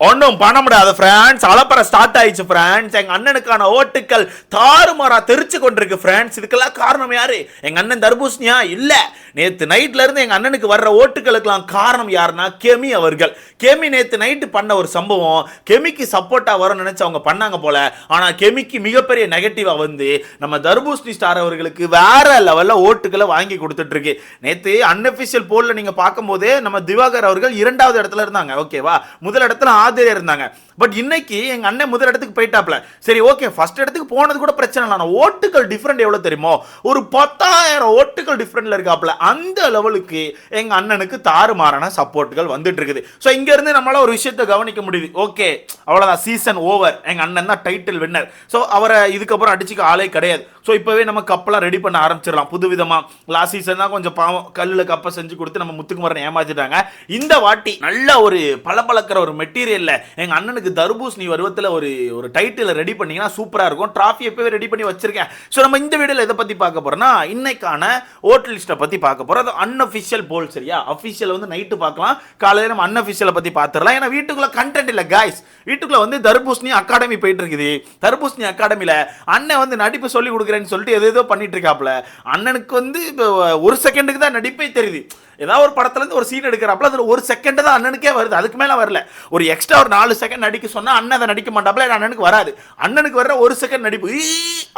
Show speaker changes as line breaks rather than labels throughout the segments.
ஒன்றும் பண்ண முடியாது ஃப்ரெண்ட்ஸ் அலப்பற ஸ்டார்ட் ஆயிடுச்சு ஃப்ரெண்ட்ஸ் எங்கள் அண்ணனுக்கான ஓட்டுக்கள் தாறுமாறா தெரிச்சு கொண்டிருக்கு ஃப்ரெண்ட்ஸ் இதுக்கெல்லாம் காரணம் யாரு? எங்கள் அண்ணன் தர்பூசணியா? இல்லை. நேற்று நைட்லேருந்து எங்கள் அண்ணனுக்கு வர்ற ஓட்டுகளுக்கெல்லாம் காரணம் யாருன்னா கெமி அவர்கள். கெமி நேற்று நைட்டு பண்ண ஒரு சம்பவம். கெமிக்கு சப்போர்ட்டாக வரும்னு நினச்சி அவங்க பண்ணாங்க போல. ஆனால் கெமிக்கு மிகப்பெரிய நெகட்டிவாக வந்து நம்ம தர்பூசணி ஸ்டார் அவர்களுக்கு வேற லெவலில் ஓட்டுகளை வாங்கி கொடுத்துட்ருக்கு நேற்று அன்அஃபிஷியல் போலில் நீங்கள் பார்க்கும்போதே நம்ம திவாகர் அவர்கள் இரண்டாவது இடத்துல இருந்தாங்க. ஓகேவா முதல் இடத்துல ஆதிரியர் இருந்தாங்க. பட் இன்னைக்கு எங்கள் அண்ணன் முதல் இடத்துக்கு போயிட்டாப்ல. சரி ஓகே ஃபர்ஸ்ட் இடத்துக்கு போனது கூட பிரச்சனை இல்லை. ஆனால் ஓட்டுகள் டிஃப்ரெண்ட் எவ்வளோ தெரியுமோ? ஒரு பத்தாயிரம் ஓட்டுகள் டிஃப்ரெண்ட்ல இருக்காப்ல. அந்த லெவலுக்கு எங்க அண்ணனுக்கு தாறுமாறான சப்போர்ட்டுகள் வந்துட்டு இருக்குது. ஸோ இங்கேருந்து நம்மளால் நம்மளால ஒரு விஷயத்தை கவனிக்க முடியுது. ஓகே அவ்வளோதான் சீசன் ஓவர் எங்க அண்ணன் தான் டைட்டில் வின்னர் ஸோ அவரை இதுக்கப்புறம் அடிச்சுக்க ஆளே கிடையாது. ஸோ இப்போவே நம்ம கப்பெல்லாம் ரெடி பண்ண ஆரம்பிச்சிடலாம். புது விதமாக லாஸ்ட் சீசன் தான் கொஞ்சம் பாவம் கல்லில் கப்பை செஞ்சு கொடுத்து நம்ம முத்துக்குமரன் ஏமாத்திட்டாங்க. இந்த வாட்டி நல்ல ஒரு பளபளக்கிற ஒரு மெட்டீரியல் இல்லை. எங்கள் அண்ணனுக்கு தர்பூசணி பருவத்தில் ஒரு ஒரு டைட்டில் ரெடி பண்ணீங்கன்னா சூப்பராக இருக்கும். ட்ராஃபி எப்போவே ரெடி பண்ணி வச்சிருக்கேன். ஸோ நம்ம இந்த வீடியோவில் எதை பற்றி பார்க்க போகிறோம்னா இன்னைக்கான ஓட்டல் லிஸ்ட்டை பற்றி பார்க்க போகிறோம் அது அன்அஃபிஷியல் போல் சரியா? அஃபிஷியல் வந்து நைட்டு பார்க்கலாம். காலையில் நம்ம அன்அஃபிஷியலை பற்றி பார்த்துடலாம். ஏன்னா வீட்டுக்குள்ள கண்டென்ட் இல்லை காய்ஸ் வீட்டுக்குள்ள வந்து தர்பூசணி அகாடமி போயிட்டு இருக்குது தர்பூசணி அகாடமியில் அண்ணன் வந்து நடிப்பு சொல்லி கொடுக்குறேன்னு சொல்லிட்டு எது ஏதோ பண்ணிட்டு இருக்காப்ல அண்ணனுக்கு வந்து இப்போ ஒரு செகண்டுக்கு தான் நடிப்பே தெரியுது. ஏதாவது ஒரு படத்துல இருந்து ஒரு சீன் எடுக்கிறாப்புல அதுல ஒரு செகண்ட் தான் அண்ணனுக்கே வருது. அதுக்கு மேல வரல. ஒரு எக்ஸ்ட்ரா ஒரு நாலு செகண்ட் நடிக்க சொன்னால் அண்ணன் அதை நடிக்க மாட்டாப்ல அண்ணனுக்கு வராது. அண்ணனுக்கு வர்ற ஒரு செகண்ட் நடிப்பு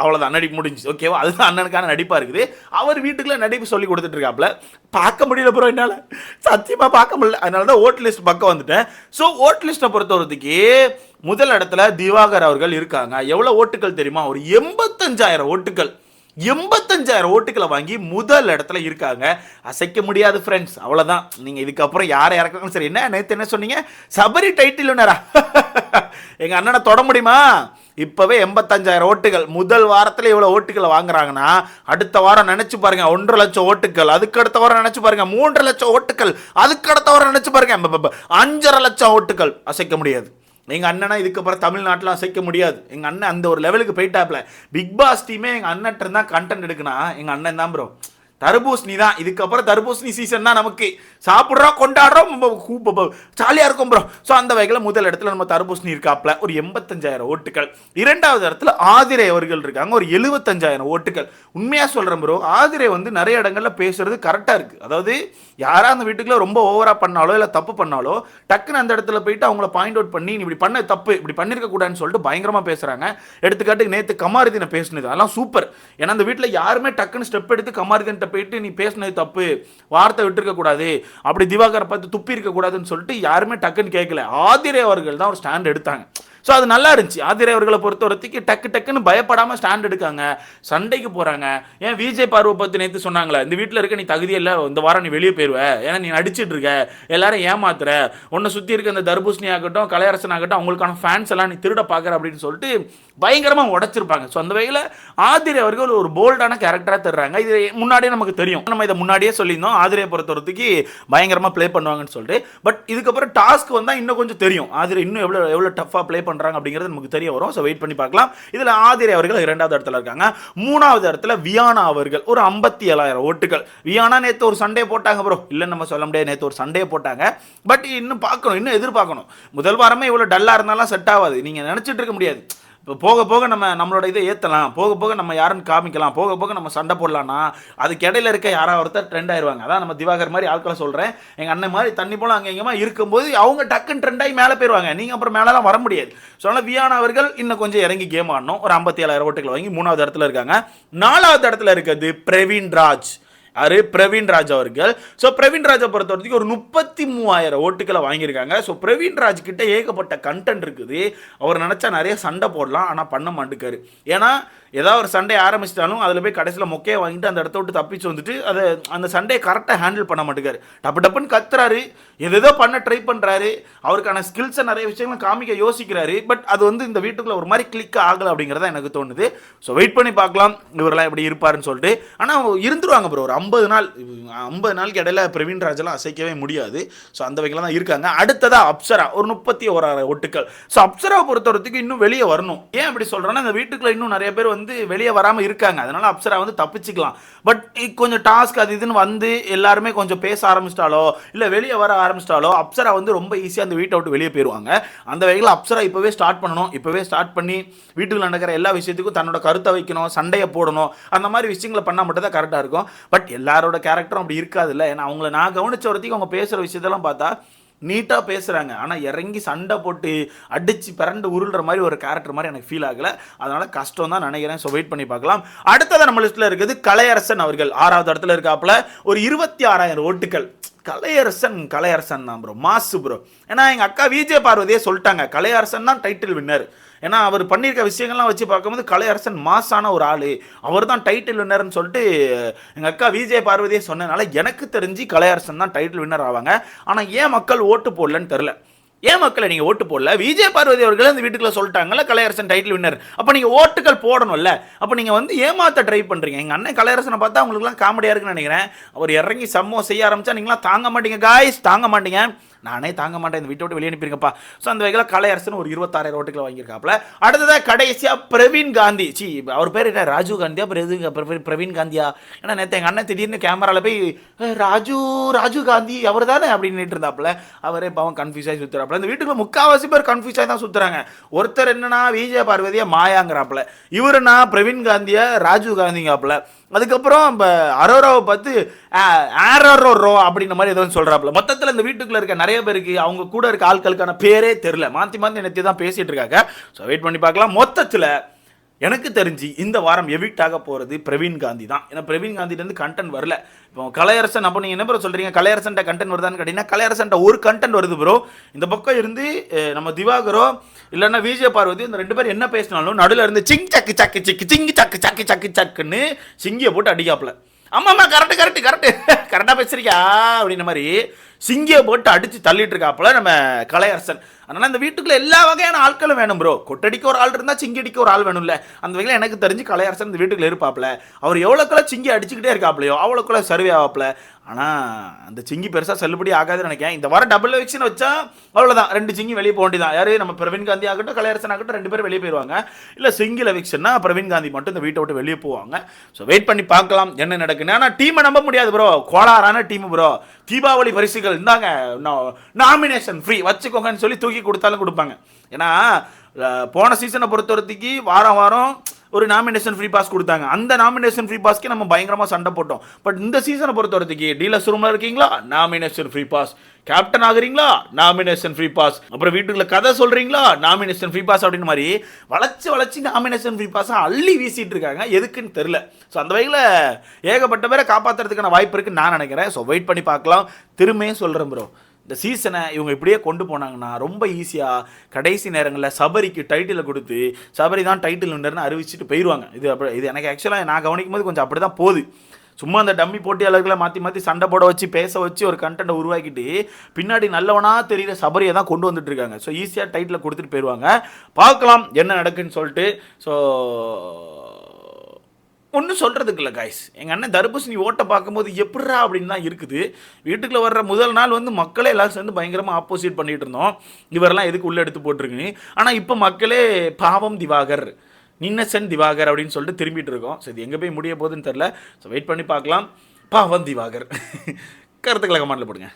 அவ்வளோதான் நடிப்பு முடிஞ்சு ஓகேவா அதுதான் அண்ணனுக்கான நடிப்பாக இருக்குது. அவர் வீட்டுக்குள்ள நடிப்பு சொல்லி கொடுத்துட்டு இருக்காப்ல பார்க்க முடியல ப்ரோ என்னால். சத்தியமாக பார்க்க முடியல. அதனால தான் ஓட் லிஸ்ட் பக்கம் வந்துட்டேன். ஸோ ஓட் லிஸ்ட்டை பொறுத்தவரத்துக்கு முதல் இடத்துல திவாகர் அவர்கள் இருக்காங்க. எவ்வளோ ஓட்டுகள் தெரியுமா? ஒரு எண்பத்தஞ்சாயிரம் ஓட்டுகள். எண்பத்தஞ்சாயிரம் ஓட்டுகளை வாங்கி முதல் இடத்துல இருக்காங்க. அசைக்க முடியாது ஃப்ரெண்ட்ஸ் அவ்வளோதான் நீங்கள் இதுக்கப்புறம் யாரை இறக்கணும் சரி. என்ன நேற்று என்ன சொன்னீங்க? சபரி டைட்டில் வினரா எங்கள் அண்ணனை தொட முடியுமா? இப்போவே எண்பத்தஞ்சாயிரம் ஓட்டுகள். முதல் வாரத்தில் இவ்வளோ ஓட்டுகளை வாங்குறாங்கன்னா அடுத்த வாரம் நினச்சி பாருங்கள் ஒன்றரை லட்சம் ஓட்டுகள். அதுக்கு அடுத்த வாரம் நினச்சி பாருங்கள் மூன்றரை லட்சம் ஓட்டுகள். அதுக்கு அடுத்த வாரம் நினச்சி பாருங்கள் அஞ்சரை லட்சம் ஓட்டுகள். அசைக்க முடியாது. எங்கள் அண்ணனா இதுக்கப்புறம் தமிழ்நாட்டில் அசைக்க முடியாது. எங்கள் அண்ணன் அந்த ஒரு லெவலுக்கு போயிட்டாப்ல. பிக் பாஸ் டீமே எங்கள் அண்ணன் இருந்தால் கண்டென்ட் எடுக்கணும். எங்கள் அண்ணன் தான் ப்ரோ தர்பூசணி தான். இதுக்கப்புறம் தர்பூசணி சீசன் தான் நமக்கு. சாப்பிட்றோம் கொண்டாடுறோம் ஜாலியாக இருக்கும் ப்ரோ ஸோ அந்த வகையில் முதல் இடத்துல நம்ம தர்பூசணி இருக்காப்ல ஒரு எண்பத்தஞ்சாயிரம் ஓட்டுகள். இரண்டாவது இடத்துல ஆதிரை அவர்கள் இருக்காங்க ஒரு எழுபத்தஞ்சாயிரம் ஓட்டுகள். உண்மையாக சொல்கிறேன் ப்ரோ ஆதிரை வந்து நிறைய இடங்களில் பேசுறது கரெக்டாக இருக்குது அதாவது யாராக அந்த வீட்டுக்குள்ளே ரொம்ப ஓவராக பண்ணாலோ இல்லை தப்பு பண்ணாலோ டக்குன்னு அந்த இடத்துல போயிட்டு அவங்கள பாயிண்ட் அவுட் பண்ணி இப்படி பண்ண தப்பு இப்படி பண்ணிருக்க கூடாதுன்னு சொல்லிட்டு பயங்கரமாக பேசுகிறாங்க எடுத்துக்காட்டுக்கு நேற்று கமாரதினை பேசுனது அதெல்லாம் சூப்பர் ஏன்னா அந்த வீட்டில் யாருமே டக்குன்னு ஸ்டெப் எடுத்து கமாரதின்ட்ட போயிட்டு நீ பேசினது தப்பு. வார்த்தை விட்டுருக்க கூடாது. அப்படி திவாகரை பார்த்து துப்பி இருக்கக்கூடாதுன்னு சொல்லிட்டு யாருமே டக்குன்னு கேட்கல. ஆதிரே அவர்கள் தான் ஒரு ஸ்டாண்ட் எடுத்தாங்க. ஸோ அது நல்லா இருந்துச்சு. ஆதிரை அவர்களை பொறுத்த வரத்துக்கு டக்கு டக்குன்னு பயப்படாமல் ஸ்டாண்ட் எடுக்காங்க. சண்டைக்கு போகிறாங்க ஏன் விஜய் பார்வை பற்றி நேற்று சொன்னாங்களே இந்த வீட்டில் இருக்க நீ தகுதி இல்லை இந்த வாரம் நீ வெளியே போயிருவ. ஏன்னா நீ நடிச்சிட்டு இருக்க. எல்லாரும் ஏமாத்துற. உன்னை சுற்றி இருக்க இந்த தர்பூசணி ஆகட்டும் கலையரசன் ஆகட்டும் அவங்களுக்கான ஃபேன்ஸ் எல்லாம் நீ திருட பார்க்குற அப்படின்னு சொல்லிட்டு பயங்கரமாக உடச்சிருப்பாங்க. ஸோ அந்த வகையில் ஆதிரை அவர்கள் ஒரு போல்டான கேரக்டராக தர்றாங்க. இது முன்னாடியே நமக்கு தெரியும். நம்ம இதை முன்னாடியே சொல்லியிருந்தோம். ஆதிரையை பொறுத்த பயங்கரமாக ப்ளே பண்ணுவாங்கன்னு சொல்லிட்டு. பட் இதுக்கப்புறம் டாஸ்க் வந்தால் இன்னும் கொஞ்சம் தெரியும். ஆதிரை இன்னும் எவ்வளோ எவ்வளோ டஃப்பாக ப்ளே பண்ணுறாங்க அப்படிங்கிறது நமக்கு தெரிய வரும். ஸோ வெயிட் பண்ணி பார்க்கலாம். இதில் ஆதிரை அவர்கள் இரண்டாவது இடத்துல இருக்காங்க. மூணாவது இடத்துல வியானா அவர்கள் ஒரு ஐம்பத்தி ஏழாயிரம் ஓட்டுகள். வியானா நேற்று ஒரு சண்டே போட்டாங்க ப்ரோ இல்லைன்னு நம்ம சொல்ல முடியாது. நேற்று ஒரு சண்டே போட்டாங்க. பட் இன்னும் பார்க்கணும் இன்னும் எதிர்பார்க்கணும். முதல் வாரமே இவ்வளோ டல்லாக இருந்தாலும் செட் ஆகாது. நீங்கள் நினச்சிட்டு இருக்க முடியாது. இப்போ போக போக நம்ம நம்மளோட இதை ஏற்றலாம் போக போக நம்ம யாருன்னு காமிக்கலாம். போக போக நம்ம சண்டை போடலாம்னா அதுக்கு இடையில இருக்க யாராவது ஒருத்தர் ட்ரெண்ட் ஆயிடுவாங்க அதான் நம்ம திவாகர் மாதிரி ஆட்களை சொல்கிறேன் எங்கள் அண்ணன் மாதிரி தண்ணி போல அங்கே எங்கேயுமா இருக்கும்போது அவங்க டக்குன்னு ட்ரெண்ட் ஆகி மேலே போயிடுவாங்க நீங்கள் அப்புறம் மேலெலாம் வர முடியாது. ஸோ அதனால் வியானா அவர்கள் இன்னும் கொஞ்சம் இறங்கி கேம் ஆடணும். ஒரு ஐம்பத்தி ஏழாயிரம் ஓட்டுகள் வாங்கி மூணாவது இடத்துல இருக்காங்க. நாலாவது இடத்துல இருக்கிறது பிரவீன் ராஜ். யாரு? பிரவீன் ராஜ் அவர்கள். ஸோ பிரவீன் ராஜை பொறுத்த வரைக்கும் ஒரு முப்பத்தி மூவாயிரம் ஓட்டுகளை வாங்கியிருக்காங்க. ஸோ பிரவீன் ராஜ் கிட்ட ஏகப்பட்ட கண்டென்ட் இருக்குது. அவர் நினச்சா நிறைய சண்டை போடலாம் ஆனால் பண்ண மாட்டேக்காரு. ஏன்னா ஏதாவது ஒரு சண்டே ஆரம்பிச்சிட்டாலும் அதில் போய் கடைசியில் மொக்கையை வாங்கிட்டு அந்த இடத்த விட்டு தப்பிச்சு வந்துட்டு அதை அந்த சண்டையை கரெக்டாக ஹேண்டில் பண்ண மாட்டேங்காரு. டப்பு டப்புன்னு கத்துறாரு. எதேதோ பண்ண ட்ரை பண்ணுறாரு அவருக்கான ஸ்கில்ஸை நிறைய விஷயங்களை காமிக்க யோசிக்கிறாரு. பட் அது வந்து இந்த வீட்டுக்குள்ளே ஒரு மாதிரி கிளிக் ஆகலை அப்படிங்கிறத எனக்கு தோணுது. ஸோ வெயிட் பண்ணி பார்க்கலாம். இவரெல்லாம் எப்படி இருப்பாருன்னு சொல்லிட்டு. ஆனால் இருந்துருவாங்க ப்ரோ ஒரு ஐம்பது நாள் ஐம்பது நாளுக்கு இடையில பிரவீன் ராஜெல்லாம் அசைக்கவே முடியாது. ஸோ அந்த வகையில் தான் இருக்காங்க. அடுத்ததாக அப்சரா. ஒரு முப்பத்தி ஓராயிரம் ஒட்டுக்கள். ஸோ அப்சராவை பொறுத்தவரைக்கும் இன்னும் வெளியே வரணும். ஏன் அப்படி சொல்கிறேன்னா இந்த வீட்டுக்குள்ள இன்னும் நிறைய பேர் வந்து வந்து வெளியே வராமல் இருக்காங்க. அதனால அப்சரா வந்து தப்பிச்சுக்கலாம். பட் கொஞ்சம் டாஸ்க் அது இதுன்னு வந்து எல்லாருமே கொஞ்சம் பேச ஆரம்பிச்சிட்டாலோ இல்லை வெளியே வர ஆரம்பிச்சிட்டாலோ அப்சரா வந்து ரொம்ப ஈஸியாக அந்த வீட்டை விட்டு வெளியே போயிடுவாங்க அந்த வகையில் அப்சரா இப்போவே ஸ்டார்ட் பண்ணணும். இப்போவே ஸ்டார்ட் பண்ணி வீட்டுக்குள்ள நடக்கிற எல்லா விஷயத்துக்கும் தன்னோட கருத்தை வைக்கணும் சண்டையை போடணும். அந்த மாதிரி விஷயங்களை பண்ணால் மட்டும் தான் கரெக்டாக இருக்கும். பட் எல்லாரோட கேரக்டரும் அப்படி இருக்காதுல்ல. ஏன்னா அவங்கள நான் கவனிச்ச வரத்துக்கு அவங்க பேசுகிற விஷயத்தெல்லாம் பார்த்தா நீட்டாக பேசுகிறாங்க ஆனால் இறங்கி சண்டை போட்டு அடித்து பிறண்டு உருள்ற மாதிரி ஒரு கேரக்டர் மாதிரி எனக்கு ஃபீல் ஆகலை. அதனால் கஷ்டம் தான் நினைக்கிறேன். ஸோ வெயிட் பண்ணி பார்க்கலாம். அடுத்தது நம்ம லிஸ்ட்டில் இருக்குது கலையரசன் அவர்கள். ஆறாவது இடத்துல இருக்காப்புல. ஒரு இருபத்தி ஆறாயிரம் ஓட்டுகள். கலையரசன் கலையரசன் தான் ப்ரோ மாசு ப்ரோ ஏன்னா எங்கள் அக்கா விஜய் பார்வதியே சொல்லிட்டாங்க கலையரசன் தான் டைட்டில் வின்னர் ஏன்னா அவர் பண்ணியிருக்க விஷயங்கள்லாம் வச்சு பார்க்கும்போது கலையரசன் மாசான ஒரு ஆள். அவர் தான் டைட்டில் வின்னர்னு சொல்லிட்டு எங்கள் அக்கா விஜய் பார்வதியே சொன்னதுனால எனக்கு தெரிஞ்சு கலையரசன் தான் டைட்டில் வின்னர் ஆவாங்க. ஆனால் ஏன் மக்கள் ஓட்டு போடலன்னு தெரில ஏன் மக்களை நீங்கள் ஓட்டு போடல? விஜய் பார்வதி அவர்கள் அந்த வீட்டுக்குள்ள சொல்லிட்டாங்கல்ல கலையரசன் டைட்டில் வின்னர் அப்போ நீங்கள் ஓட்டுகள் போடணும்ல. அப்போ நீங்கள் வந்து ஏமாத்த ட்ரை பண்ணுறீங்க எங்கள் அண்ணன் கலையரசனை பார்த்தா உங்களுக்குலாம் காமெடியாக இருக்குன்னு நினைக்கிறேன். அவர் இறங்கி சம்மோ செய்ய ஆரம்பிச்சா நீங்களாம் தாங்க மாட்டீங்க காய்ஸ் தாங்க மாட்டீங்க. நானே தாங்க மாட்டேன் இந்த வீட்டை விட்டு வெளியே அனுப்பியிருக்கப்பா ஸோ அந்த வகையில் கலையரசன் ஒரு இருபத்தாறாயிரம் ஓட்டுகளை வாங்கியிருக்காப்புல. அடுத்ததாக கடைசியாக பிரவீன் காந்தி. சி அவர் பேர் என்ன? ராஜீவ் காந்தியா? பிரது பிரவீன் பிரவீன் காந்தியா? ஏன்னா நேற்று எங்கள் அண்ணன் திடீர்னு கேமராவில் போய் "ஏய், ராஜு ராஜீவ் காந்தி அவர் தானே? அப்படின்னு இருந்தாப்புல அவரே பாவம் கன்ஃபியூஸ் ஆகி சுற்றுறாப்புல இந்த வீட்டுக்குள்ள முக்கால்வாசி பேர் கன்ஃபியூஸ் ஆகி தான் சுற்றுறாங்க ஒருத்தர் என்னன்னா விஜய பார்வதியை மாயாங்கிறாப்புல. இவருனா பிரவீன் காந்தியா ராஜீவ் காந்திங்காப்புல. அதுக்கப்புறம் இப்போ அரோராவை பார்த்து ஆரோரோ அப்படின்ற மாதிரி ஏதோ சொல்கிறாப்புல மொத்தத்தில் இந்த வீட்டுக்குள்ளே இருக்க நிறைய பேருக்கு அவங்க கூட இருக்க ஆட்களுக்கான பேரே தெரில மாற்றி மாற்றி நேற்று தான் பேசிகிட்டு இருக்காங்க. ஸோ வெயிட் பண்ணி பார்க்கலாம். மொத்தத்தில் எனக்கு தெரிஞ்சு இந்த வாரம் எவிக்ட் ஆக போகிறது பிரவீன் காந்தி தான். ஏன்னா பிரவீன் காந்திலேருந்து கண்டென்ட் வரல. இப்போ கலையரசன் அப்போ நீங்கள் என்ன ப்ரோ சொல்கிறீங்க கலையரசன்ட்ட கண்டென்ட் வருதான்னு கேட்டிங்கன்னா கலையரசன்ட்ட ஒரு கண்டென்ட் வருது ப்ரோ இந்த பக்கம் இருந்து நம்ம திவாகரோ இல்லைன்னா விஜய பார்வதி இந்த ரெண்டு பேரும் என்ன பேசினாலும் நடுவில் இருந்து சிங் சக்கு சக்கு சிக்கு சிங்கி சக்கு சக்கு சக்கு சக்குன்னு சிங்கியை போட்டு அடிக்காப்புல. ஆமாம்மா கரெக்டு கரெக்டு கரெக்டு கரெக்டாக பேசுறியா அப்படின்ற மாதிரி சிங்கியை போட்டு அடித்து தள்ளிட்டு இருக்காப்புல நம்ம கலையரசன். அதனால் இந்த வீட்டுக்குள்ளே எல்லா வகையான ஆட்களும் வேணும் ப்ரோ கொட்டடிக்க ஒரு ஆள் இருந்தால் சிங்கி அடிக்க ஒரு ஆள் வேணும்ல. அந்த வகையில் எனக்கு தெரிஞ்சு கலையரசன் இந்த வீட்டுக்குள்ளே இருப்பாப்ல. அவர் எவ்வளோக்குள்ள சிங்கி அடிச்சுக்கிட்டே இருக்காப்லையோ அவ்வளோக்குள்ள சர்வே ஆவாப்ல. ஆனால் அந்த சிங்கி பெருசாக செல்லுபடி ஆகாதுன்னு நினைக்கிறேன். இந்த வாரம் டபுள் வெக்ஷன் வச்சா அவ்வளோதான் ரெண்டு சிங்கி வெளியே போக வேண்டியதான் யார்? நம்ம பிரவீன் காந்தி ஆகட்டும் கலையரசன் ஆகட்டும் ரெண்டு பேரும் வெளியே போயிடுவாங்க இல்லை சிங்கிள் எவிக்ஷன்னா பிரவீன் காந்தி மட்டும் இந்த வீட்டை விட்டு வெளியே போவாங்க. ஸோ வெயிட் பண்ணி பார்க்கலாம் என்ன நடக்குன்னு. ஆனால் டீமை நம்ப முடியாது ப்ரோ கோளாறான டீம் ப்ரோ தீபாவளி பரிசுகள் இந்தாங்க நாமினேஷன் ஃப்ரீ வச்சுக்கோங்கன்னு சொல்லி தூக்கி கொடுத்தாலும் கொடுப்பாங்க. ஏன்னா போன சீசனை பொறுத்தவரத்துக்கு வாரம் வாரம் ஒரு நாமினேஷன் ஃப்ரீ பாஸ் கொடுத்தாங்க. அந்த நாமினேஷன் ஃப்ரீ பாஸ்க்கு நம்ம பயங்கரமாக சண்டை போட்டோம். பட் இந்த சீசனை பொறுத்தவரத்துக்கு டீலர்ஸ் ரூமில் இருக்கீங்களா? நாமினேஷன் ஃப்ரீ பாஸ் கேப்டன் ஆகுறீங்களா? நாமினேஷன் ஃப்ரீ பாஸ் அப்புறம் வீட்டுக்குள்ள கதை சொல்றீங்களா? நாமினேஷன் ஃப்ரீ பாஸ் அப்படின்னு மாதிரி வளச்சி வளச்சி நாமினேஷன் ஃப்ரீ பாஸை அள்ளி வீசிட்டு இருக்காங்க. எதுக்குன்னு தெரில ஸோ அந்த வகையில் ஏகப்பட்ட பேரை காப்பாற்றுறதுக்கான வாய்ப்பு இருக்குன்னு நான் நினைக்கிறேன். ஸோ வெயிட் பண்ணி பார்க்கலாம். திரும்பியும் சொல்கிறேன் ப்ரோ இந்த சீசனை இவங்க இப்படியே கொண்டு போனாங்கன்னா ரொம்ப ஈஸியாக கடைசி நேரங்களில் சபரிக்கு டைட்டிலை கொடுத்து சபரி தான் டைட்டில் வின்னர்னு அறிவிச்சிட்டு போயிடுவாங்க இது அப்படி இது எனக்கு ஆக்சுவலாக நான் கவனிக்கும் போது கொஞ்சம் அப்படி தான் போகுது. சும்மா அந்த டம்மி போட்டியாளர்களை மாற்றி மாற்றி சண்டை போட வச்சு பேச வச்சு ஒரு கண்டென்ட்டை உருவாக்கிட்டு பின்னாடி நல்லவனாக தெரிகிற சபரியை தான் கொண்டு வந்துட்டு இருக்காங்க. ஸோ ஈஸியாக டைட்டில் கொடுத்துட்டு போயிடுவாங்க பார்க்கலாம் என்ன நடக்குன்னு சொல்லிட்டு ஸோ ஒன்றும் சொல்கிறதுக்கு இல்லை காய்ஸ் எங்கள் அண்ணன் தர்பூசணி ஓட்டை பார்க்கும்போது எப்படா அப்படின்னு தான் இருக்குது. வீட்டுக்குள்ளே வர்ற முதல் நாள் வந்து மக்களே எல்லாரும் சேர்ந்து பயங்கரமாக ஆப்போசிட் பண்ணிட்டு இருந்தோம். இவரெல்லாம் எதுக்கு உள்ளே எடுத்து போட்டிருக்குன்னு. ஆனால் இப்போ மக்களே பாவம் திவாகர். நின்னசன் திவாகர் அப்படின்னு சொல்லிட்டு திரும்பிட்டு இருக்கோம். ஸோ இது எங்கே போய் முடிய போகுதுன்னு தெரில ஸோ வெயிட் பண்ணி பார்க்கலாம். பாவம் திவாகர். கருத்துக்களை கமெண்ட்டில் போடுங்க.